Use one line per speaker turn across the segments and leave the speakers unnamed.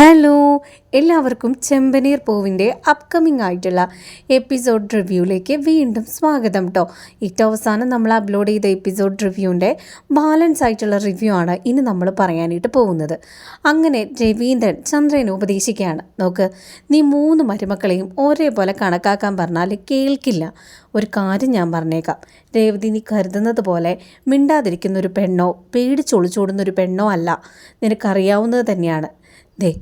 Hello എല്ലാവർക്കും ചെമ്പനീർ പൂവിന്റെ upcoming ആയിട്ടുള്ള എപ്പിസോഡ് റിവ്യൂയിലേക്ക് വീണ്ടും സ്വാഗതം കേട്ടോ ഏറ്റവും അവസാനം നമ്മൾ അപ്ലോഡ് ചെയ്ത എപ്പിസോഡ് റിവ്യൂവിന്റെ ബാലൻസ് ആയിട്ടുള്ള റിവ്യൂ ആണ് ഇനി നമ്മൾ പറയാനായിട്ട് പോകുന്നത്. അങ്ങനെ രവീന്ദ്രൻ ചന്ദ്രനെ ഉപദേശിക്കുകയാണ്. നോക്ക് നീ മൂന്ന് മരുമക്കളെയും ഒരേപോലെ കണക്കാക്കാൻ പറഞ്ഞാൽ കേൾക്കില്ല. ഒരു കാര്യം ഞാൻ പറഞ്ഞേക്കാം. രേവതി നീ കരുതുന്നത് പോലെ മിണ്ടാതിരിക്കുന്ന ഒരു പെണ്ണോ പേടിച്ചൊളിച്ചോടുന്ന ഒരു പെണ്ണോ അല്ല. നിനക്കറിയാവുന്നത് തന്നെയാണ്. ദേ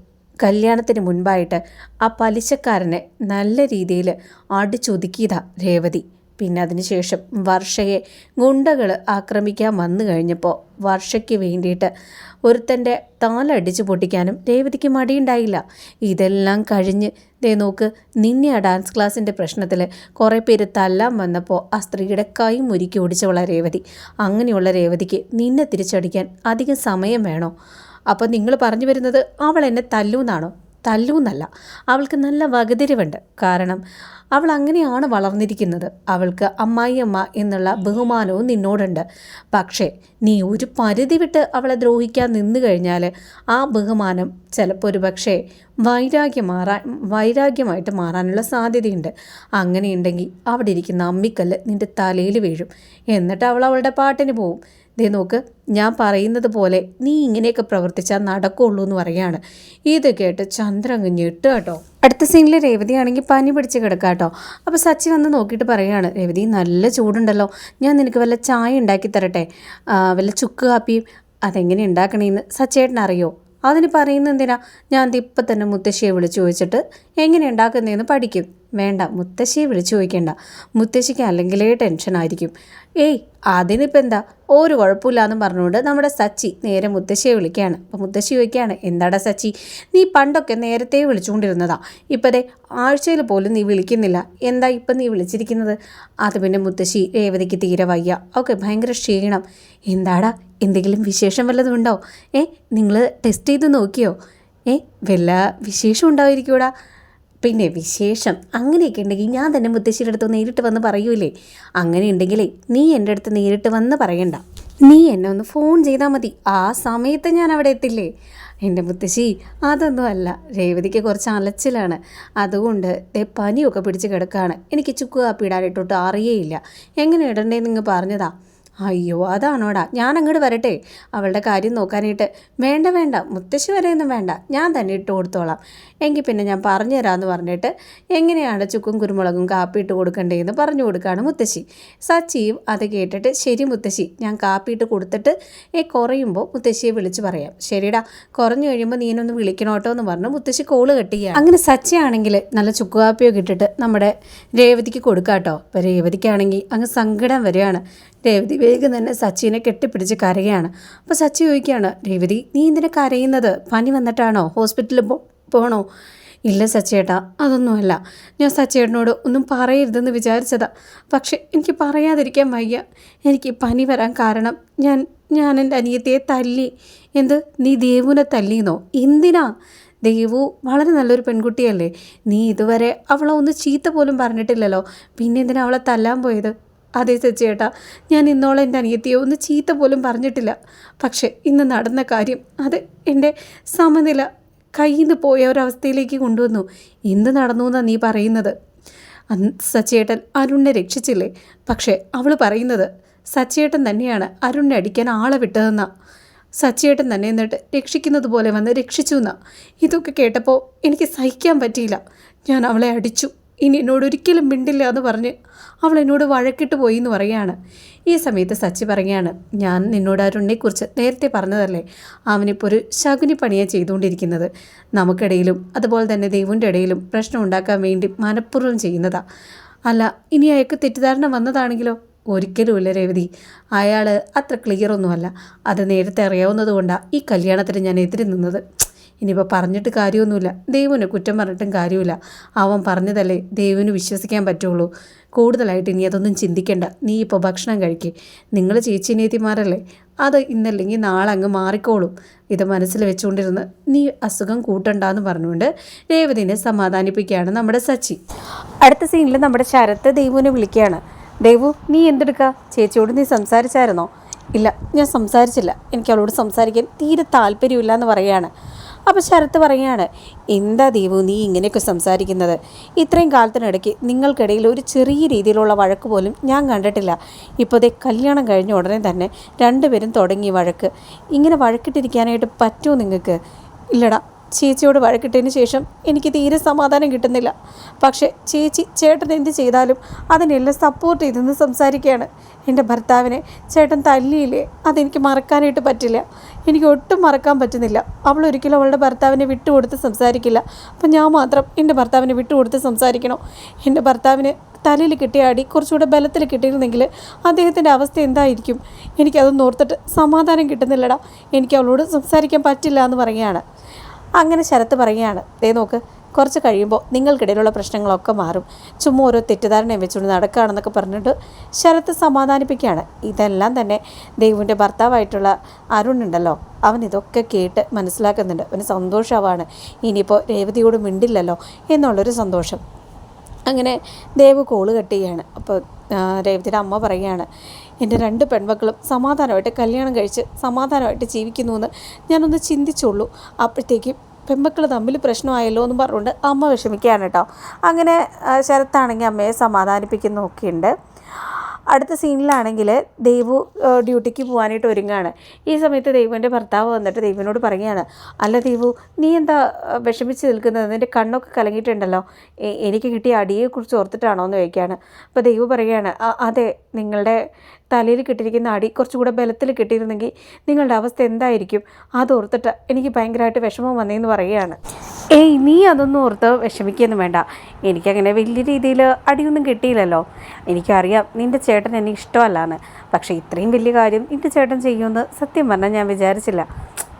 കല്യാണത്തിന് മുൻപായിട്ട് ആ പലിശക്കാരനെ നല്ല രീതിയിൽ അടിച്ചൊതുക്കിയതാ രേവതി. പിന്നെ അതിനുശേഷം വർഷയെ ഗുണ്ടകൾ ആക്രമിക്കാൻ വന്നു കഴിഞ്ഞപ്പോൾ വർഷയ്ക്ക് വേണ്ടിയിട്ട് ഒരുത്തന്റെ താലടിച്ചു പൊട്ടിക്കാനും രേവതിക്ക് മടിയുണ്ടായില്ല. ഇതെല്ലാം കഴിഞ്ഞ് ദേ നോക്ക് നിന്നെ ആ ഡാൻസ് ക്ലാസ്സിന്റെ പ്രശ്നത്തിൽ കുറേ പേര് തല്ലാൻ വന്നപ്പോൾ ആ സ്ത്രീയുടെ കൈ മുരുക്കി ഓടിച്ചവള രേവതി. അങ്ങനെയുള്ള രേവതിക്ക് നിന്നെ തിരിച്ചടിക്കാൻ അധികം സമയം വേണോ? അപ്പോൾ നിങ്ങൾ പറഞ്ഞു വരുന്നത് അവൾ എന്നെ തല്ലൂന്നാണോ? തല്ലൂന്നല്ല. അവൾക്ക് നല്ല വകതിരിവുണ്ട്. കാരണം അവൾ അങ്ങനെയാണ് വളർന്നിരിക്കുന്നത്. അവൾക്ക് അമ്മായിയമ്മ എന്നുള്ള ബഹുമാനവും നിന്നോടുണ്ട്. പക്ഷേ നീ ഒരു പരിധി വിട്ട് അവളെ ദ്രോഹിക്കാൻ നിന്നു കഴിഞ്ഞാൽ ആ ബഹുമാനം ചിലപ്പോൾ ഒരു പക്ഷേ വൈരാഗ്യം മാറാൻ വൈരാഗ്യമായിട്ട് മാറാനുള്ള സാധ്യതയുണ്ട്. അങ്ങനെയുണ്ടെങ്കിൽ അവിടെ ഇരിക്കുന്ന അമ്മിക്കല്ല് നിന്റെ തലയിൽ വീഴും. എന്നിട്ട് അവൾ അവളുടെ പാട്ടിന് പോവും. ദേ നോക്ക് ഞാൻ പറയുന്നത് പോലെ നീ ഇങ്ങനെയൊക്കെ പ്രവർത്തിച്ചാൽ നടക്കുള്ളൂ എന്ന് പറയാണ് ഇത് കേട്ട് ചന്ദ്ര അങ്ങ് ഞെട്ടുക കേട്ടോ. അടുത്ത സീനിൽ രേവതി ആണെങ്കിൽ പനി പിടിച്ച് കിടക്കാം കേട്ടോ. അപ്പോൾ സച്ചി വന്ന് നോക്കിയിട്ട് പറയാണ് രേവതി നല്ല ചൂടുണ്ടല്ലോ ഞാൻ നിനക്ക് വല്ല ചായ ഉണ്ടാക്കി തരട്ടെ? വല്ല ചുക്ക് കാപ്പിയും അതെങ്ങനെ ഉണ്ടാക്കണേന്ന് സച്ചേട്ടൻ അറിയോ അതിന് പറയുന്നത് എന്തിനാ? ഞാൻ ഇപ്പം തന്നെ മുത്തശ്ശിയെ വിളിച്ചു ചോദിച്ചിട്ട് എങ്ങനെ ഉണ്ടാക്കുന്നതെന്ന് പഠിക്കും. വേണ്ട മുത്തശ്ശിയെ വിളിച്ചു ചോദിക്കേണ്ട. മുത്തശ്ശിക്ക് അല്ലെങ്കിലേ ടെൻഷനായിരിക്കും ഏയ് അതിനിപ്പോൾ എന്താ? ഒരു കുഴപ്പമില്ലാന്ന് പറഞ്ഞുകൊണ്ട് നമ്മുടെ സച്ചി നേരെ മുത്തശ്ശിയെ വിളിക്കുകയാണ്. അപ്പോൾ മുത്തശ്ശി ചോദിക്കുകയാണ് എന്താടാ സച്ചി? നീ പണ്ടൊക്കെ നേരത്തെ വിളിച്ചുകൊണ്ടിരുന്നതാ. ഇപ്പം ആഴ്ചയിൽ പോലും നീ വിളിക്കുന്നില്ല. എന്താ ഇപ്പം നീ വിളിച്ചിരിക്കുന്നത്? അത് പിന്നെ മുത്തശ്ശി രേവതിക്ക് തീരെ വയ്യ. ഓക്കെ ഭയങ്കര ക്ഷീണം. എന്താടാ? എന്തെങ്കിലും വിശേഷം വല്ലതും ഉണ്ടോ? ഏ നിങ്ങൾ ടെസ്റ്റ് ചെയ്ത് നോക്കിയോ? ഏ വല്ല വിശേഷം ഉണ്ടായിരിക്കൂടാ? പിന്നെ വിശേഷം അങ്ങനെയൊക്കെ ഉണ്ടെങ്കിൽ ഞാൻ തന്നെ മുത്തശ്ശിയുടെ അടുത്ത് നേരിട്ട് വന്ന് പറയൂലേ? അങ്ങനെ ഉണ്ടെങ്കിലേ നീ എന്റെ അടുത്ത് നേരിട്ട് വന്ന് പറയണ്ട. നീ എന്നെ ഒന്ന് ഫോൺ ചെയ്താൽ മതി. ആ സമയത്ത് ഞാൻ അവിടെ എത്തില്ലേ? എന്റെ മുത്തശ്ശി അതൊന്നും അല്ല. രേവതിക്ക് കുറച്ച് അലച്ചിലാണ്. അതുകൊണ്ട് പനിയൊക്കെ പിടിച്ച് കിടക്കുകയാണ് എനിക്ക് ചുക്ക് കാപ്പി ഇടാനായിട്ടൊട്ട് അറിയേയില്ല. എങ്ങനെ ഇടണ്ടേന്ന് നിങ്ങൾ പറഞ്ഞതാ. അയ്യോ അതാണോടാ? ഞാൻ അങ്ങോട്ട് വരട്ടെ. അവളുടെ കാര്യം നോക്കാനായിട്ട്. വേണ്ട വേണ്ട. മുത്തശ്ശി വരെയൊന്നും വേണ്ട. ഞാൻ തന്നെ ഇട്ട് കൊടുത്തോളാം. എങ്കിൽ പിന്നെ ഞാൻ പറഞ്ഞു തരാമെന്ന് പറഞ്ഞിട്ട് എങ്ങനെയാണ് ചുക്കും കുരുമുളകും കാപ്പി ഇട്ട് കൊടുക്കണ്ടേന്ന് പറഞ്ഞു കൊടുക്കുകയാണ് മുത്തശ്ശി. സച്ചിയും അത് കേട്ടിട്ട് ശരി മുത്തശ്ശി ഞാൻ കാപ്പി ഇട്ട് കൊടുത്തിട്ട് ഏ കുറയുമ്പോൾ മുത്തശ്ശിയെ വിളിച്ച് പറയാം. ശരിടാ കുറഞ്ഞു കഴിയുമ്പോൾ നീനൊന്ന് വിളിക്കണോട്ടോ എന്ന് പറഞ്ഞ് മുത്തശ്ശി കോൾ കെട്ടിയാണ് അങ്ങനെ സച്ചിയാണെങ്കിൽ നല്ല ചുക്ക് കാപ്പിയൊക്കെ ഇട്ടിട്ട് നമ്മുടെ രേവതിക്ക് കൊടുക്കാട്ടോ. അപ്പോൾ രേവതിക്കാണെങ്കിൽ അങ്ങ് സങ്കടം വരികയാണ് രേവതി വേഗം തന്നെ സച്ചിനെ കെട്ടിപ്പിടിച്ച് കരയാണ്. അപ്പോൾ സച്ചി ചോദിക്കുകയാണ് രേവതി നീ എന്തിനാ കരയുന്നത്? പനി വന്നിട്ടാണോ? ഹോസ്പിറ്റലിൽ പോ പോണോ? ഇല്ല സച്ചേട്ടാ അതൊന്നുമല്ല. ഞാൻ സച്ചേട്ടനോട് ഒന്നും പറയരുതെന്ന് വിചാരിച്ചതാ. പക്ഷേ എനിക്ക് പറയാതിരിക്കാൻ വയ്യ. എനിക്ക് പനി വരാൻ കാരണം ഞാൻ ഞാൻ എന്റെ അനിയത്തിയെ തല്ലി. എന്ത്? നീ ദേവുനെ തല്ലിയെന്നോ എന്തിനാ? ദേവു വളരെ നല്ലൊരു പെൺകുട്ടിയല്ലേ. നീ ഇതുവരെ അവളെ ഒന്ന് ചീത്ത പോലും പറഞ്ഞിട്ടില്ലല്ലോ. പിന്നെ എന്തിനാ അവളെ തല്ലാൻ പോയത്? അതെ സച്ചേട്ടാ ഞാൻ ഇന്നോളം എന്റെ അനിയത്തിയെ ഒന്ന് ചീത്ത പോലും പറഞ്ഞിട്ടില്ല. പക്ഷേ ഇന്ന് നടന്ന കാര്യം അത് എന്റെ സമനില കയ്യിൽ നിന്ന് പോയ ഒരവസ്ഥയിലേക്ക് കൊണ്ടുവന്നു. എന്ത് നടന്നു എന്നാണ് നീ പറയുന്നത്? സച്ചേട്ടൻ അരുണിനെ രക്ഷിച്ചില്ലേ? പക്ഷേ അവൾ പറയുന്നത് സച്ചേട്ടൻ തന്നെയാണ് അരുണിനെ അടിക്കാൻ ആളെ വിട്ടതെന്നാ. സച്ചേട്ടൻ തന്നെ എന്നിട്ട് രക്ഷിക്കുന്നത് പോലെ വന്ന് രക്ഷിച്ചു എന്നാ ഇതൊക്കെ കേട്ടപ്പോൾ എനിക്ക് സഹിക്കാൻ പറ്റിയില്ല. ഞാൻ അവളെ അടിച്ചു. ഇനി എന്നോട് ഒരിക്കലും മിണ്ടില്ല എന്ന് പറഞ്ഞ് അവൾ എന്നോട് വഴക്കിട്ട് പോയി എന്ന് പറയുകയാണ്. ഈ സമയത്ത് സച്ചി പറയുകയാണ് ഞാൻ നിന്നോട് അരുണിനെക്കുറിച്ച് നേരത്തെ പറഞ്ഞതല്ലേ? അവനിപ്പോൾ ഒരു ശകുനി പണിയാണ് ചെയ്തുകൊണ്ടിരിക്കുന്നത്. നമുക്കിടയിലും അതുപോലെ തന്നെ ദൈവന്റെ ഇടയിലും പ്രശ്നം ഉണ്ടാക്കാൻ വേണ്ടി മനഃപൂർവം ചെയ്യുന്നതാ. അല്ല ഇനി അയാൾക്ക് തെറ്റിദ്ധാരണ വന്നതാണെങ്കിലോ? ഒരിക്കലുമില്ല രേവതി. അയാൾ അത്ര ക്ലിയർ ഒന്നുമല്ല. അത് നേരത്തെ അറിയാവുന്നതുകൊണ്ടാണ് ഈ കല്യാണത്തിന് ഞാൻ എതിരെ നിന്നത്. ഇനിയിപ്പോൾ പറഞ്ഞിട്ട് കാര്യമൊന്നുമില്ല. ദൈവന് കുറ്റം പറഞ്ഞിട്ടും കാര്യമില്ല. അവൻ പറഞ്ഞതല്ലേ ദൈവന് വിശ്വസിക്കാൻ പറ്റുള്ളൂ. കൂടുതലായിട്ട് ഇനി അതൊന്നും ചിന്തിക്കേണ്ട. നീ ഇപ്പോൾ ഭക്ഷണം കഴിക്കേ. നിങ്ങൾ ചേച്ചിനേത്തിമാരല്ലേ അത് ഇന്നല്ലെങ്കിൽ നാളെ അങ്ങ് മാറിക്കോളും. ഇത് മനസ്സിൽ വെച്ചുകൊണ്ടിരുന്ന് നീ അസുഖം കൂട്ടണ്ടെന്ന് പറഞ്ഞുകൊണ്ട് രേവതിനെ സമാധാനിപ്പിക്കുകയാണ് നമ്മുടെ സച്ചി. അടുത്ത സീനിൽ നമ്മുടെ ശരത്ത് ദൈവനെ വിളിക്കുകയാണ്. ദേവു നീ എന്തെടുക്കുക ചേച്ചിയോട് നീ സംസാരിച്ചായിരുന്നോ? ഇല്ല ഞാൻ സംസാരിച്ചില്ല. എനിക്ക് അവളോട് സംസാരിക്കാൻ തീരെ താല്പര്യമില്ല എന്ന് പറയാണ് അപ്പോൾ ശരത്ത് പറയുകയാണ് എന്താ ദീപു നീ ഇങ്ങനെയൊക്കെ സംസാരിക്കുന്നത്? ഇത്രയും കാലത്തിനിടയ്ക്ക് നിങ്ങൾക്കിടയിൽ ഒരു ചെറിയ രീതിയിലുള്ള വഴക്ക് പോലും ഞാൻ കണ്ടിട്ടില്ല. ഇപ്പോൾ ദേ കല്യാണം കഴിഞ്ഞ ഉടനെ തന്നെ രണ്ടുപേരും തുടങ്ങി വഴക്ക്. ഇങ്ങനെ വഴക്കിട്ടിരിക്കാനായിട്ട് പറ്റുമോ നിങ്ങൾക്ക്? ഇല്ലടാ ചേച്ചിയോട് വഴക്കിട്ടതിന് ശേഷം എനിക്ക് തീരെ സമാധാനം കിട്ടുന്നില്ല. പക്ഷേ ചേച്ചി ചേട്ടൻ എന്ത് ചെയ്താലും അതിനെല്ലാം സപ്പോർട്ട് ചെയ്തെന്ന് സംസാരിക്കുകയാണ്. എന്റെ ഭർത്താവിനെ ചേട്ടൻ തല്ലിയില്ലേ? അതെനിക്ക് മറക്കാനായിട്ട് പറ്റില്ല. എനിക്ക് ഒട്ടും മറക്കാൻ പറ്റുന്നില്ല. അവൾ ഒരിക്കലും അവളുടെ ഭർത്താവിനെ വിട്ടുകൊടുത്ത് സംസാരിക്കില്ല. അപ്പം ഞാൻ മാത്രം എന്റെ ഭർത്താവിനെ വിട്ടുകൊടുത്ത് സംസാരിക്കണോ? എന്റെ ഭർത്താവിന് തലയിൽ കിട്ടിയ അടി കുറച്ചുകൂടെ ബലത്തിൽ കിട്ടിയിരുന്നെങ്കിൽ അദ്ദേഹത്തിന്റെ അവസ്ഥ എന്തായിരിക്കും? എനിക്കതൊന്നും ഓർത്തിട്ട് സമാധാനം കിട്ടുന്നില്ലടാ. എനിക്ക് അവളോട് സംസാരിക്കാൻ പറ്റില്ല എന്ന് പറയുകയാണ്. അങ്ങനെ ശരത്ത് പറയുകയാണ് ദേ നോക്ക് കുറച്ച് കഴിയുമ്പോൾ നിങ്ങൾക്കിടയിലുള്ള പ്രശ്നങ്ങളൊക്കെ മാറും. ചുമ്മാ ഓരോ തെറ്റിദ്ധാരണയും വെച്ചുകൊണ്ട് നടക്കുകയാണെന്നൊക്കെ പറഞ്ഞിട്ട് ശരത്ത് സമാധാനിപ്പിക്കുകയാണ്. ഇതെല്ലാം തന്നെ ദൈവന്റെ ഭർത്താവായിട്ടുള്ള അരുൺ ഉണ്ടല്ലോ അവൻ ഇതൊക്കെ കേട്ട് മനസ്സിലാക്കുന്നുണ്ട്. അവന് സന്തോഷമാണ്. ഇനിയിപ്പോൾ രേവതിയോട് മിണ്ടില്ലല്ലോ എന്നുള്ളൊരു സന്തോഷം. അങ്ങനെ ദേവ് കോൾ കട്ട് ചെയ്യാണ് അപ്പോൾ രേവതിയുടെ അമ്മ പറയുകയാണ് എന്റെ രണ്ട് പെൺമക്കളും സമാധാനമായിട്ട് കല്യാണം കഴിച്ച് സമാധാനമായിട്ട് ജീവിക്കുന്നു എന്ന് ഞാനൊന്ന് ചിന്തിച്ചുള്ളൂ. അപ്പോഴത്തേക്കും പെൺമക്കൾ തമ്മിൽ പ്രശ്നമായല്ലോ എന്ന് പറഞ്ഞുകൊണ്ട് അമ്മ വിഷമിക്കുകയാണ് കേട്ടോ. അങ്ങനെ ശരത്താണെങ്കിൽ അമ്മയെ സമാധാനിപ്പിക്കുന്നൊക്കെയുണ്ട്. അടുത്ത സീനിലാണെങ്കിൽ ദേവു ഡ്യൂട്ടിക്ക് പോകാനായിട്ട് ഒരുങ്ങാണ് ഈ സമയത്ത് ദേവുവിന്റെ ഭർത്താവ് വന്നിട്ട് ദേവിനോട് പറയുകയാണ് അല്ല ദേവു നീ എന്താ വിഷമിച്ച് നിൽക്കുന്നത്? നിന്റെ കണ്ണൊക്കെ കലങ്ങിയിട്ടുണ്ടല്ലോ. എനിക്ക് കിട്ടിയ അടിയെക്കുറിച്ച് ഓർത്തിട്ടാണോ? എന്ന് ചോദിക്കുകയാണ്. അപ്പോൾ ദേവു പറയുകയാണ് അതെ നിങ്ങളുടെ തലയിൽ കിട്ടിയിരിക്കുന്ന അടി കുറച്ചുകൂടെ ബലത്തിൽ കിട്ടിയിരുന്നെങ്കിൽ നിങ്ങളുടെ അവസ്ഥ എന്തായിരിക്കും? അതോർത്തിട്ട് എനിക്ക് ഭയങ്കരമായിട്ട് വിഷമം വന്നേന്ന് പറയുകയാണ്. ഏയ് നീ അതൊന്നും ഓർത്ത് വിഷമിക്കൊന്നും വേണ്ട. എനിക്കങ്ങനെ വലിയ രീതിയിൽ അടിയൊന്നും കിട്ടിയില്ലല്ലോ. എനിക്കറിയാം നിന്റെ ചേട്ടൻ എന്നെ ഇഷ്ടമല്ലാന്ന്. പക്ഷേ ഇത്രയും വലിയ കാര്യം നിന്റെ ചേട്ടൻ ചെയ്യുമെന്ന് സത്യം പറഞ്ഞാൽ ഞാൻ വിചാരിച്ചില്ല.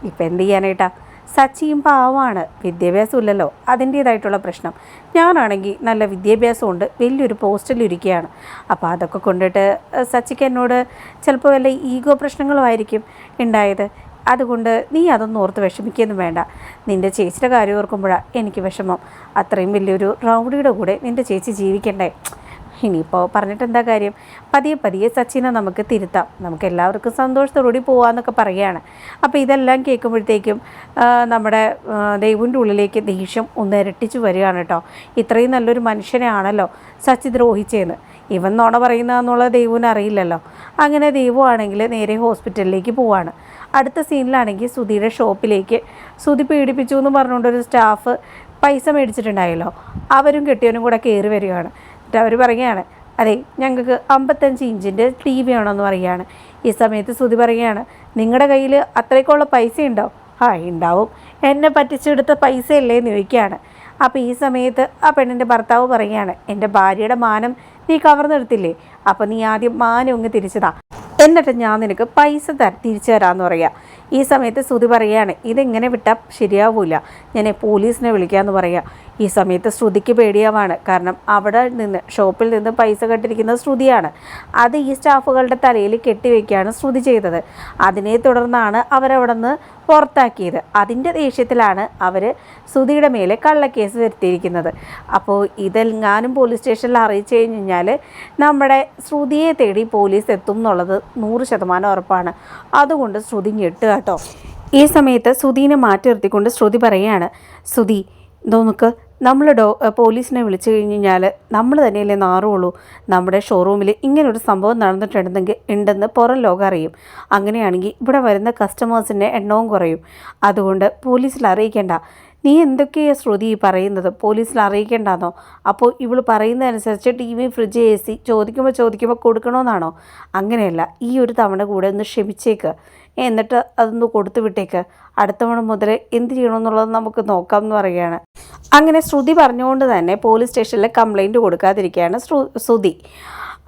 ഇപ്പം എന്ത് ചെയ്യാനായിട്ടാ? സച്ചിയും പാവമാണ്. വിദ്യാഭ്യാസം ഇല്ലല്ലോ അതിന്റേതായിട്ടുള്ള പ്രശ്നം. ഞാനാണെങ്കിൽ നല്ല വിദ്യാഭ്യാസമുണ്ട്. വലിയൊരു പോസ്റ്റിൽ ഇരിക്കുകയാണ് അപ്പോൾ അതൊക്കെ കൊണ്ടിട്ട് സച്ചിക്ക് എന്നോട് ചിലപ്പോൾ വല്ല ഈഗോ പ്രശ്നങ്ങളുമായിരിക്കും ഉണ്ടായത്. അതുകൊണ്ട് നീ അതൊന്നും ഓർത്ത് വിഷമിക്കുകയൊന്നും വേണ്ട. നിന്റെ ചേച്ചിയുടെ കാര്യം ഓർക്കുമ്പോഴാണ് എനിക്ക് വിഷമം. അത്രയും വലിയൊരു റൗഡിയുടെ കൂടെ നിന്റെ ചേച്ചി ജീവിക്കണ്ടേ? ഇനിയിപ്പോൾ പറഞ്ഞിട്ട് എന്താ കാര്യം? പതിയെ പതിയെ സച്ചിനെ നമുക്ക് തിരുത്താം. നമുക്ക് എല്ലാവർക്കും സന്തോഷത്തോടുകൂടി പോകാമെന്നൊക്കെ പറയുകയാണ് അപ്പോൾ ഇതെല്ലാം കേൾക്കുമ്പോഴത്തേക്കും നമ്മുടെ ദൈവന്റെ ഉള്ളിലേക്ക് ദേഷ്യം ഒന്ന് ഇരട്ടിച്ച് വരികയാണ് കേട്ടോ. ഇത്രയും നല്ലൊരു മനുഷ്യനെയാണല്ലോ സച്ചി ദ്രോഹിച്ചതെന്ന് ഇവൻ നോണ പറയുന്നതെന്നുള്ളത് ദൈവന് അറിയില്ലല്ലോ. അങ്ങനെ ദൈവമാണെങ്കിൽ നേരെ ഹോസ്പിറ്റലിലേക്ക് പോവാണ്. അടുത്ത സീനിലാണെങ്കിൽ സുധിയുടെ ഷോപ്പിലേക്ക്. സുധി പീഡിപ്പിച്ചു എന്ന് പറഞ്ഞുകൊണ്ടൊരു സ്റ്റാഫ് പൈസ മേടിച്ചിട്ടുണ്ടായല്ലോ. അവരും കെട്ടിയവനും കൂടെ കയറി വരികയാണ്. എന്നിട്ട് അവർ പറയുകയാണ് അതെ ഞങ്ങൾക്ക് അമ്പത്തഞ്ച് ഇഞ്ചിന്റെ ടി വി വേണമെന്ന് പറയുകയാണ്. ഈ സമയത്ത് ശ്രുതി പറയുകയാണ് നിങ്ങളുടെ കയ്യിൽ അത്രയ്ക്കുള്ള പൈസ ഉണ്ടോ ആ ഉണ്ടാവും എന്നെ പറ്റിച്ചെടുത്ത പൈസ അല്ലേ എന്ന് ചോദിക്കുകയാണ്. അപ്പോൾ ഈ സമയത്ത് ആ പെണ്ണിന്റെ ഭർത്താവ് പറയുകയാണ് എന്റെ ഭാര്യയുടെ മാനം നീ കവർന്നെടുത്തില്ലേ? അപ്പോൾ നീ ആദ്യം മാനം അങ്ങ് തിരിച്ചതാ. എന്നിട്ട് ഞാൻ നിനക്ക് പൈസ തര തിരിച്ചു തരാമെന്ന് പറയാം. ഈ സമയത്ത് ശ്രുതി പറയുകയാണ് ഇതെങ്ങനെ വിട്ടാൽ ശരിയാവില്ല ഞാൻ പോലീസിനെ വിളിക്കാമെന്ന് പറയാം. ഈ സമയത്ത് ശ്രുതിക്ക് പേടിയാവാണ്. കാരണം അവിടെ നിന്ന് ഷോപ്പിൽ നിന്ന് പൈസ കെട്ടിരിക്കുന്നത് ശ്രുതിയാണ്. അത് ഈ സ്റ്റാഫുകളുടെ തലയിൽ കെട്ടിവെക്കുകയാണ് ശ്രുതി ചെയ്തത്. അതിനെ തുടർന്നാണ് അവരവിടെ നിന്ന് പുറത്താക്കിയത്. അതിന്റെ ദേഷ്യത്തിലാണ് അവർ ശ്രുതിയുടെ മേലെ കള്ളക്കേസ് വരുത്തിയിരിക്കുന്നത്. അപ്പോൾ ഇതെങ്ങാനും പോലീസ് സ്റ്റേഷനിൽ അറിയിച്ചു കഴിഞ്ഞ് കഴിഞ്ഞാൽ നമ്മുടെ ശ്രുതിയെ തേടി പോലീസ് എത്തും എന്നുള്ളത് നൂറ് ശതമാനം ഉറപ്പാണ്. അതുകൊണ്ട് ശ്രുതി ഞെട്ടുക കേട്ടോ. ഈ സമയത്ത് ശ്രുതിനെ മാറ്റി നിർത്തിക്കൊണ്ട് ശ്രുതി പറയുകയാണ് ശ്രുതി നമുക്ക് നമ്മൾ ഡോ പോലീസിനെ വിളിച്ചു കഴിഞ്ഞ് കഴിഞ്ഞാൽ നമ്മൾ തന്നെയല്ലേ നാറുള്ളൂ. നമ്മുടെ ഷോറൂമിൽ ഇങ്ങനൊരു സംഭവം നടന്നിട്ടുണ്ടെങ്കിൽ ഉണ്ടെന്ന് പുറം ലോകം അറിയും. അങ്ങനെയാണെങ്കിൽ ഇവിടെ വരുന്ന കസ്റ്റമേഴ്സിന്റെ എണ്ണവും കുറയും. അതുകൊണ്ട് പോലീസിൽ അറിയിക്കേണ്ട. നീ എന്തൊക്കെയാണ് ശ്രുതി പറയുന്നത്? പോലീസിൽ അറിയിക്കേണ്ടതാണോ? അപ്പോൾ ഇവൾ പറയുന്നതനുസരിച്ച് T V fridge A C ചോദിക്കുമ്പോൾ ചോദിക്കുമ്പോൾ കൊടുക്കണമെന്നാണോ അങ്ങനെയല്ല ഈ ഒരു തവണ കൂടെ ഒന്ന് ക്ഷമിച്ചേക്ക്. എന്നിട്ട് അതൊന്ന് കൊടുത്തു വിട്ടേക്ക്. അടുത്ത തവണ മുതൽ എന്ത് ചെയ്യണമെന്നുള്ളത് നമുക്ക് നോക്കാം എന്ന് പറയുകയാണ്. അങ്ങനെ ശ്രുതി പറഞ്ഞുകൊണ്ട് തന്നെ പോലീസ് സ്റ്റേഷനിൽ കംപ്ലൈന്റ് കൊടുക്കാതിരിക്കുകയാണ് ശ്രു ശ്രുതി.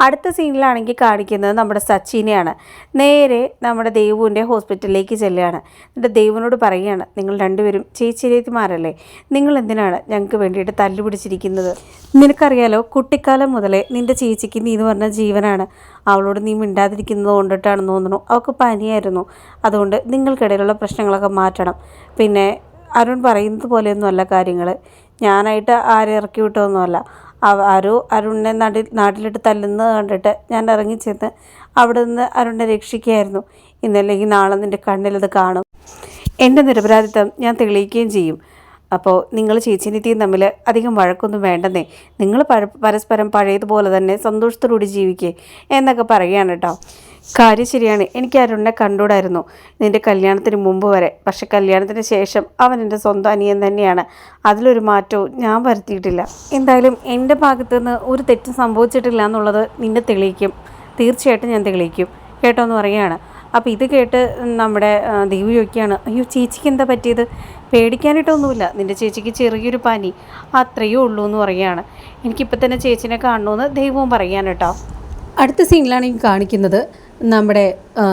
അടുത്ത സീനിലാണെങ്കിൽ കാണിക്കുന്നത് നമ്മുടെ സച്ചിനെയാണ്. നേരെ നമ്മുടെ ദേവുവിന്റെ ഹോസ്പിറ്റലിലേക്ക് ചെല്ലുകയാണ്. എന്നിട്ട് ദേവുവിനോട് പറയുകയാണ് നിങ്ങൾ രണ്ടുപേരും ചേച്ചിരേത്തിമാരല്ലേ നിങ്ങൾ എന്തിനാണ് ഞങ്ങൾക്ക് വേണ്ടിയിട്ട് തല്ലുപിടിച്ചിരിക്കുന്നത് നിനക്കറിയാലോ കുട്ടിക്കാലം മുതലേ നിന്റെ ചേച്ചിക്ക് നീ എന്ന് പറഞ്ഞ ജീവനാണ്. അവളോട് നീ മിണ്ടാതിരിക്കുന്നത് കൊണ്ടിട്ടാണെന്ന് തോന്നുന്നു. അവൾക്ക് പനിയായിരുന്നു. അതുകൊണ്ട് നിങ്ങൾക്കിടയിലുള്ള പ്രശ്നങ്ങളൊക്കെ മാറ്റണം. പിന്നെ അരുൺ പറയുന്നത് പോലെയൊന്നുമല്ല കാര്യങ്ങൾ ഞാനായിട്ട് ആരെ ഇറക്കി വിട്ടതൊന്നുമല്ല. അരു അരുണിനെ നാട്ടിൽ നാട്ടിലിട്ട് തല്ലുന്നത് കണ്ടിട്ട് ഞാൻ ഇറങ്ങിച്ചെന്ന് അവിടെ നിന്ന് അരുണിനെ രക്ഷിക്കുകയായിരുന്നു. ഇന്നല്ലെങ്കിൽ നാളെ നിന്റെ കണ്ണിലത് കാണും. എന്റെ നിരപരാധിത്വം ഞാൻ തെളിയിക്കുകയും ചെയ്യും. അപ്പോൾ നിങ്ങൾ ചേച്ചിനിത്യം തമ്മിൽ അധികം വഴക്കൊന്നും വേണ്ടെന്നേ. നിങ്ങൾ പര- പരസ്പരം പഴയതുപോലെ തന്നെ സന്തോഷത്തോടുകൂടി ജീവിക്കേ എന്നൊക്കെ പറയുകയാണ് കേട്ടോ. കാര്യം ശരിയാണ്. എനിക്ക് അരുണിനെ കണ്ടുകൂടായിരുന്നു. നിന്റെ കല്യാണത്തിന് മുമ്പ് വരെ. പക്ഷെ കല്യാണത്തിന് ശേഷം അവൻ എന്റെ സ്വന്തം അനിയൻ തന്നെയാണ്. അതിലൊരു മാറ്റവും ഞാൻ വരുത്തിയിട്ടില്ല. എന്തായാലും എന്റെ ഭാഗത്തു നിന്ന് ഒരു തെറ്റും സംഭവിച്ചിട്ടില്ല എന്നുള്ളത് നിന്നെ തെളിയിക്കും. തീർച്ചയായിട്ടും ഞാൻ തെളിയിക്കും. കേട്ടോ എന്ന് പറയുകയാണ്. അപ്പോൾ ഇത് കേട്ട് നമ്മുടെ ദേവി ചോദിക്കുകയാണ് അയ്യോ ചേച്ചിക്ക് എന്താ പറ്റിയത്? പേടിക്കാനായിട്ടൊന്നുമില്ല. നിന്റെ ചേച്ചിക്ക് ചെറിയൊരു പനി. അത്രയേ ഉള്ളൂ എന്ന് പറയുകയാണ്. എനിക്കിപ്പോൾ തന്നെ ചേച്ചിനെ കാണണമെന്ന് ദൈവവും പറയാൻ കേട്ടോ. അടുത്ത സീനിലാണ് ഈ കാണിക്കുന്നത്. നമ്മുടെ ആ,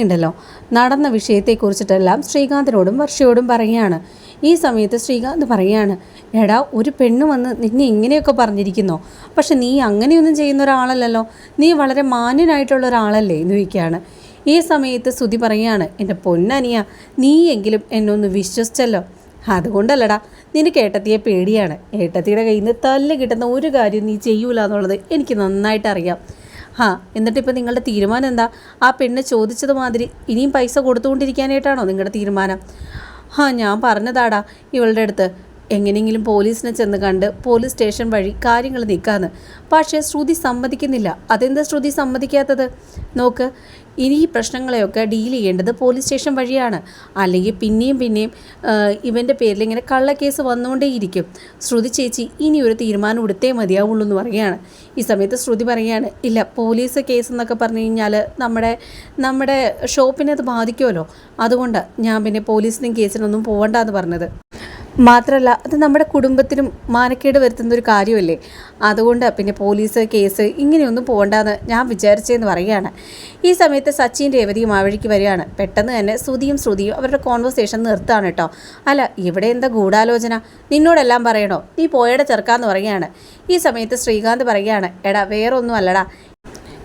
ഉണ്ടല്ലോ. നടന്ന വിഷയത്തെക്കുറിച്ചിട്ടെല്ലാം ശ്രീകാന്തിനോടും വർഷയോടും പറയുകയാണ്. ഈ സമയത്ത് ശ്രീകാന്ത് പറയുകയാണ് എടാ ഒരു പെണ്ണ് വന്ന് നിന്നെ ഇങ്ങനെയൊക്കെ പറഞ്ഞിരിക്കുന്നു? പക്ഷെ നീ അങ്ങനെയൊന്നും ചെയ്യുന്ന ഒരാളല്ലല്ലോ. നീ വളരെ മാന്യനായിട്ടുള്ള ഒരാളല്ലേ? എന്ന് ചോദിക്കുകയാണ്. ഈ സമയത്ത് ശ്രുതി പറയുകയാണ് എന്റെ പൊന്നനിയ നീയെങ്കിലും എന്നെ ഒന്ന് വിശ്വസിച്ചല്ലോ. അതുകൊണ്ടല്ലടാ നിനക്ക് ഏട്ടത്തിയെ പേടിയാണ്. ഏട്ടത്തിയുടെ കയ്യിൽ നിന്ന് തല്ല് കിട്ടുന്ന ഒരു കാര്യം നീ ചെയ്യൂല എന്നുള്ളത് എനിക്ക് നന്നായിട്ട് അറിയാം ഹാ എന്നിട്ടിപ്പോൾ നിങ്ങളുടെ തീരുമാനം എന്താ? ആ പെണ്ണ് ചോദിച്ചത് മാതിരി ഇനിയും പൈസ കൊടുത്തുകൊണ്ടിരിക്കാനായിട്ടാണോ നിങ്ങളുടെ തീരുമാനം? ഹാ ഞാൻ പറഞ്ഞതാടാ ഇവളുടെ അടുത്ത്. എങ്ങനെയെങ്കിലും പോലീസിനെ ചെന്ന് കണ്ട് പോലീസ് സ്റ്റേഷൻ വഴി കാര്യങ്ങൾ നീക്കാന്ന്. പക്ഷേ ശ്രുതി സമ്മതിക്കുന്നില്ല. അതെന്താ ശ്രുതി സമ്മതിക്കാത്തത്? നോക്ക് ഇനി ഈ പ്രശ്നങ്ങളെയൊക്കെ ഡീൽ ചെയ്യേണ്ടത് പോലീസ് സ്റ്റേഷൻ വഴിയാണ്. അല്ലെങ്കിൽ പിന്നെയും പിന്നെയും ഇവന്റെ പേരിൽ ഇങ്ങനെ കള്ളക്കേസ് വന്നുകൊണ്ടേയിരിക്കും. ശ്രുതി ചേച്ചി ഇനി ഒരു തീരുമാനം എടുത്തേ മതിയാവുള്ളൂ എന്ന് പറയുകയാണ്. ഈ സമയത്ത് ശ്രുതി പറയുകയാണ് ഇല്ല പോലീസ് കേസ് എന്നൊക്കെ പറഞ്ഞു കഴിഞ്ഞാൽ നമ്മുടെ നമ്മുടെ ഷോപ്പിനെ അത് ബാധിക്കുമല്ലോ. അതുകൊണ്ട് ഞാൻ പിന്നെ പോലീസിനും കേസിനൊന്നും പോകണ്ടെന്ന് പറഞ്ഞത്. മാത്രമല്ല അത് നമ്മുടെ കുടുംബത്തിനും മാനക്കേട് വരുത്തുന്ന ഒരു കാര്യമല്ലേ? അതുകൊണ്ട് പിന്നെ പോലീസ് കേസ് ഇങ്ങനെയൊന്നും പോകണ്ടെന്ന് ഞാൻ വിചാരിച്ചതെന്ന് പറയുകയാണ്. ഈ സമയത്ത് സച്ചിൻ രേവതിയും ആ വഴിക്ക് വരികയാണ്. പെട്ടെന്ന് തന്നെ ശ്രുതിയും ശ്രുതിയും അവരുടെ കോൺവെർസേഷൻ നിർത്താണ് കേട്ടോ. അല്ല ഇവിടെ എന്താ ഗൂഢാലോചന? നിന്നോടെല്ലാം പറയണോ? നീ പോയടെ ചെറുക്കാന്ന് പറയുകയാണ്. ഈ സമയത്ത് ശ്രീകാന്ത് പറയുകയാണ് എടാ വേറൊന്നും അല്ലടാ.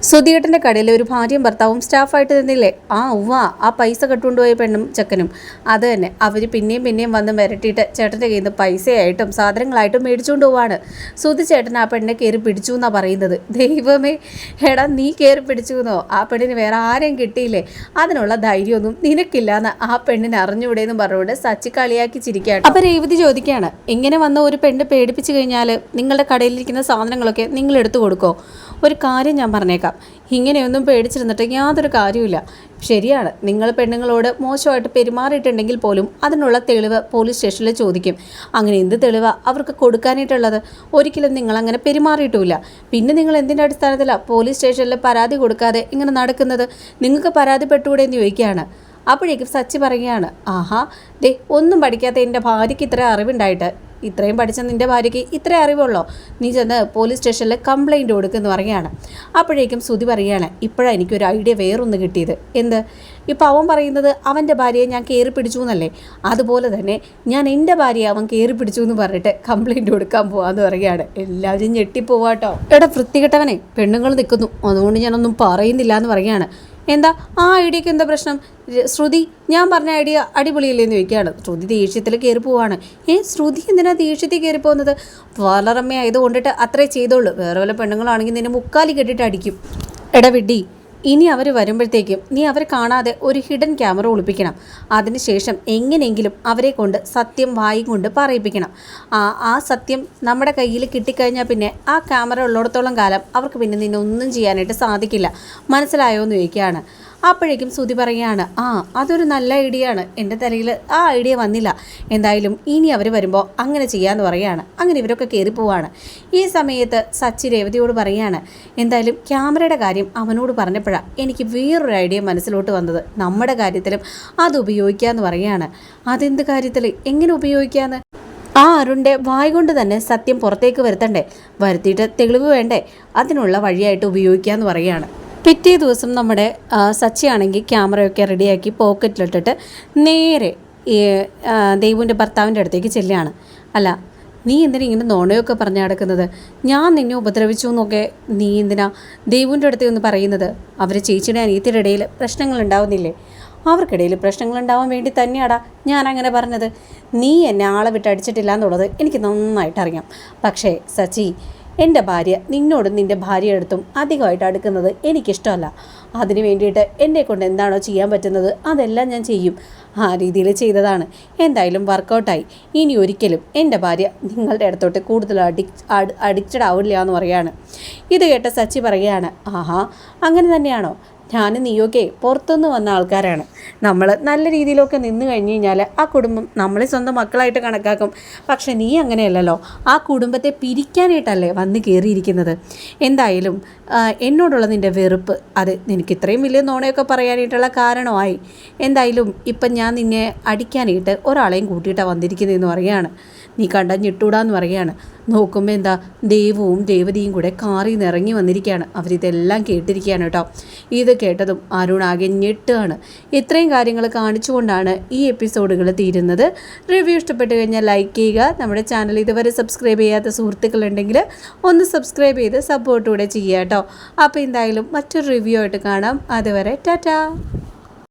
സുധിയേട്ടന്റെ കടയിൽ ഒരു ഭാര്യയും ഭർത്താവും സ്റ്റാഫായിട്ട് നിന്നില്ലേ? ആ ഉവ്വ. ആ പൈസ കെട്ടുകൊണ്ടുപോയ പെണ്ണും ചെക്കനും. അത് തന്നെ. അവർ പിന്നെയും പിന്നെയും വന്ന് വരട്ടിയിട്ട് ചേട്ടന്റെ കയ്യിൽ നിന്ന് പൈസയായിട്ടും സാധനങ്ങളായിട്ടും മേടിച്ചുകൊണ്ട് പോവാണ്. സുധി ചേട്ടൻ ആ പെണ്ണിനെ കയറി പിടിച്ചു എന്നാണ് പറയുന്നത്. ദൈവമേ. എടാ നീ കയറി പിടിച്ചു എന്നോ? ആ പെണ്ണിന് വേറെ ആരെയും കിട്ടിയില്ലേ? അതിനുള്ള ധൈര്യമൊന്നും നിനക്കില്ലാന്ന് ആ പെണ്ണിനെ അറിഞ്ഞൂടെ എന്ന് പറഞ്ഞുകൊണ്ട് സച്ചി കളിയാക്കി ചിരിക്കുകയാണ് അപ്പോൾ രേവതി ചോദിക്കുകയാണ് ഇങ്ങനെ വന്ന ഒരു പെണ്ണ് പേടിപ്പിച്ചു കഴിഞ്ഞാൽ നിങ്ങളുടെ കടയിലിരിക്കുന്ന സാധനങ്ങളൊക്കെ നിങ്ങൾ എടുത്തു കൊടുക്കോ? ഒരു കാര്യം ഞാൻ പറഞ്ഞേക്കാം. ഇങ്ങനെയൊന്നും പേടിച്ചിരുന്നിട്ട് യാതൊരു കാര്യമില്ല ശരിയാണ്. നിങ്ങൾ പെണ്ണുങ്ങളോട് മോശമായിട്ട് പെരുമാറിയിട്ടുണ്ടെങ്കിൽ പോലും അതിനുള്ള തെളിവ് പോലീസ് സ്റ്റേഷനിൽ ചോദിക്കും. അങ്ങനെ എന്ത് തെളിവ് അവർക്ക് കൊടുക്കാനായിട്ടുള്ളത്? ഒരിക്കലും നിങ്ങൾ അങ്ങനെ പെരുമാറിയിട്ടുമില്ല. പിന്നെ നിങ്ങൾ എന്തിന്റെ അടിസ്ഥാനത്തിലാണ് പോലീസ് സ്റ്റേഷനിൽ പരാതി കൊടുക്കാതെ ഇങ്ങനെ നടക്കുന്നത്? നിങ്ങൾക്ക് പരാതിപ്പെട്ടുകൂടെ എന്ന് ചോദിക്കുകയാണ്. അപ്പോഴേക്കും സച്ചി പറയുകയാണ് ആഹാ ദേ ഒന്നും പഠിക്കാത്ത എന്റെ ഭാര്യയ്ക്ക് ഇത്ര അറിവുണ്ടായിട്ട് ഇത്രയും പഠിച്ച നിന്റെ ഭാര്യയ്ക്ക് ഇത്രയും അറിവുള്ളോ? നീ ചെന്ന് പോലീസ് സ്റ്റേഷനിൽ കംപ്ലൈന്റ് കൊടുക്കുമെന്ന് പറയുകയാണ്. അപ്പോഴേക്കും സുധി പറയുകയാണ് ഇപ്പോഴാണ് എനിക്കൊരു ഐഡിയ വേറൊന്ന് കിട്ടിയത്. എന്ത്? ഇപ്പം അവൻ പറയുന്നത് അവന്റെ ഭാര്യയെ ഞാൻ കയറി പിടിച്ചു എന്നല്ലേ? അതുപോലെ തന്നെ ഞാൻ എന്റെ ഭാര്യയെ അവൻ കയറി പിടിച്ചു എന്ന് പറഞ്ഞിട്ട് കംപ്ലൈന്റ് കൊടുക്കാൻ പോവാന്ന് പറയുകയാണ്. എല്ലാവരും ഞെട്ടിപ്പോവാട്ടോ എടാ വൃത്തികെട്ടവനെ പെണ്ണുങ്ങൾ നിൽക്കുന്നു. അതുകൊണ്ട് ഞാനൊന്നും പറയുന്നില്ല എന്ന് പറയുകയാണ്. എന്താ? ആ ഐഡിയക്ക് എന്താ പ്രശ്നം? ശ്രുതി ഞാൻ പറഞ്ഞ ഐഡിയ അടിപൊളിയില്ലെന്ന് ചോദിക്കുകയാണ്. ശ്രുതി ദേഷ്യത്തിൽ കയറി പോവാണ്. ഏ ശ്രുതി എന്തിനാ ദേഷ്യത്തിൽ കയറി പോകുന്നത്? വളരമ്മ ആയത് കൊണ്ടിട്ട് അത്രേ ചെയ്തോളൂ വേറെ വല്ല പെണ്ണുങ്ങളാണെങ്കിൽ നിന്നെ മുക്കാലി കെട്ടിട്ട് അടിക്കും. എടാ വിഡ്ഡി ഇനി അവർ വരുമ്പോഴത്തേക്കും നീ അവരെ കാണാതെ ഒരു ഹിഡൻ ക്യാമറ ഒളിപ്പിക്കണം. അതിനുശേഷം എങ്ങനെയെങ്കിലും അവരെ കൊണ്ട് സത്യം വായി കൊണ്ട് പറയിപ്പിക്കണം. ആ ആ സത്യം നമ്മുടെ കയ്യിൽ കിട്ടിക്കഴിഞ്ഞാൽ പിന്നെ ആ ക്യാമറ ഉള്ളിടത്തോളം കാലം അവർക്ക് പിന്നെ നിന്നെ ഒന്നും ചെയ്യാനായിട്ട് സാധിക്കില്ല. മനസ്സിലായോ എന്ന് ചോദിക്കുകയാണ്. അപ്പോഴേക്കും സുതി പറയുകയാണ് ആ അതൊരു നല്ല ഐഡിയ ആണ്. എന്റെ തലയിൽ ആ ഐഡിയ വന്നില്ല. എന്തായാലും ഇനി അവർ വരുമ്പോൾ അങ്ങനെ ചെയ്യാമെന്ന് പറയുകയാണ് അങ്ങനെ ഇവരൊക്കെ കയറി പോവാണ്. ഈ സമയത്ത് സച്ചി രേവതിയോട് പറയുകയാണ് എന്തായാലും ക്യാമറയുടെ കാര്യം അവനോട് പറഞ്ഞപ്പോഴാണ് എനിക്ക് വേറൊരു ഐഡിയ മനസ്സിലോട്ട് വന്നത്. നമ്മുടെ കാര്യത്തിലും അത് ഉപയോഗിക്കാമെന്ന് പറയുകയാണ് അതെന്ത് കാര്യത്തിൽ എങ്ങനെ ഉപയോഗിക്കാമെന്ന് ആ അരുണിന്റെ വായ് കൊണ്ട് തന്നെ സത്യം പുറത്തേക്ക് വരുത്തണ്ടേ? വരുത്തിയിട്ട് തെളിവ് വേണ്ടേ? അതിനുള്ള വഴിയായിട്ട് ഉപയോഗിക്കാമെന്ന് പറയുകയാണ് പിറ്റേ ദിവസം നമ്മുടെ സച്ചിയാണെങ്കിൽ ക്യാമറയൊക്കെ റെഡിയാക്കി പോക്കറ്റിലിട്ടിട്ട് നേരെ ആ, ഭർത്താവിന്റെ അടുത്തേക്ക് ചെല്ലുകയാണ്. അല്ല നീ എന്തിനാ ഇങ്ങനെ നോണയൊക്കെ പറഞ്ഞു നടക്കുന്നത്? ഞാൻ നിന്നെ ഉപദ്രവിച്ചു എന്നൊക്കെ നീ എന്തിനാ ദൈവന്റെ അടുത്ത് ഒന്ന് പറയുന്നത്? അവർ ചേച്ചിയുടെ അനിയത്തിയുടെ ഇടയിൽ പ്രശ്നങ്ങൾ ഉണ്ടാവുന്നില്ലേ? അവർക്കിടയിൽ പ്രശ്നങ്ങൾ ഉണ്ടാവാൻ വേണ്ടി തന്നെയാടാ ഞാൻ അങ്ങനെ പറഞ്ഞത്. നീ എന്നെ ആളെ വിട്ട് അടിച്ചിട്ടില്ല എന്നുള്ളത് എനിക്ക് നന്നായിട്ട് അറിയാം. പക്ഷേ സച്ചി എന്റെ ഭാര്യ നിന്നോടും നിന്റെ ഭാര്യ എടുത്തും അധികമായിട്ട് അടുക്കുന്നത് എനിക്കിഷ്ടമല്ല. അതിന് വേണ്ടിയിട്ട് എന്നെ കൊണ്ട് എന്താണോ ചെയ്യാൻ പറ്റുന്നത് അതെല്ലാം ഞാൻ ചെയ്യും. ആ രീതിയിൽ ചെയ്തതാണ്. എന്തായാലും വർക്കൗട്ടായി. ഇനി ഒരിക്കലും എന്റെ ഭാര്യ നിങ്ങളുടെ അടുത്തോട്ട് കൂടുതൽ അഡിക് അഡിക്റ്റഡ് ആവില്ല എന്ന് പറയാണ് ഇത് കേട്ട സച്ചി പറയുകയാണ് ആഹാ അങ്ങനെ തന്നെയാണോ? ഞാനും നീയൊക്കെ പുറത്തുനിന്ന് വന്ന ആൾക്കാരാണ്. നമ്മൾ നല്ല രീതിയിലൊക്കെ നിന്ന് കഴിഞ്ഞ് കഴിഞ്ഞാൽ ആ കുടുംബം നമ്മളെ സ്വന്തം മക്കളായിട്ട് കണക്കാക്കും. പക്ഷെ നീ അങ്ങനെയല്ലല്ലോ. ആ കുടുംബത്തെ പിരിക്കാനായിട്ടല്ലേ വന്ന് കയറിയിരിക്കുന്നത് എന്തായാലും എന്നോടുള്ള നിന്റെ വെറുപ്പ് അത് നിനക്ക് ഇത്രയും വലിയ നോണയൊക്കെ പറയാനായിട്ടുള്ള കാരണമായി. എന്തായാലും ഇപ്പം ഞാൻ നിന്നെ അടിക്കാനായിട്ട് ഒരാളെയും കൂട്ടിയിട്ടാണ് വന്നിരിക്കുന്നതെന്ന് പറയുകയാണ്. നീ കണ്ട ഞെട്ടൂടാന്ന് പറയുകയാണ്. നോക്കുമ്പോൾ എന്താ ദേവവും ദേവതയും കൂടെ കാറിൽ നിന്ന് ഇറങ്ങി വന്നിരിക്കുകയാണ്. അവരിതെല്ലാം കേട്ടിരിക്കുകയാണ് കേട്ടോ. ഇത് കേട്ടതും അരുൺ ആകെ ഞെട്ടുകയാണ്. ഇത്രയും കാര്യങ്ങൾ കാണിച്ചുകൊണ്ടാണ് ഈ എപ്പിസോഡുകൾ തീരുന്നത്. റിവ്യൂ ഇഷ്ടപ്പെട്ട് കഴിഞ്ഞാൽ ലൈക്ക് ചെയ്യുക. നമ്മുടെ ചാനൽ ഇതുവരെ സബ്സ്ക്രൈബ് ചെയ്യാത്ത സുഹൃത്തുക്കളുണ്ടെങ്കിൽ ഒന്ന് സബ്സ്ക്രൈബ് ചെയ്ത് സപ്പോർട്ട് കൂടെ ചെയ്യുക കേട്ടോ. അപ്പോൾ എന്തായാലും മറ്റൊരു റിവ്യൂ ആയിട്ട് കാണാം. അതുവരെ ടാറ്റാ.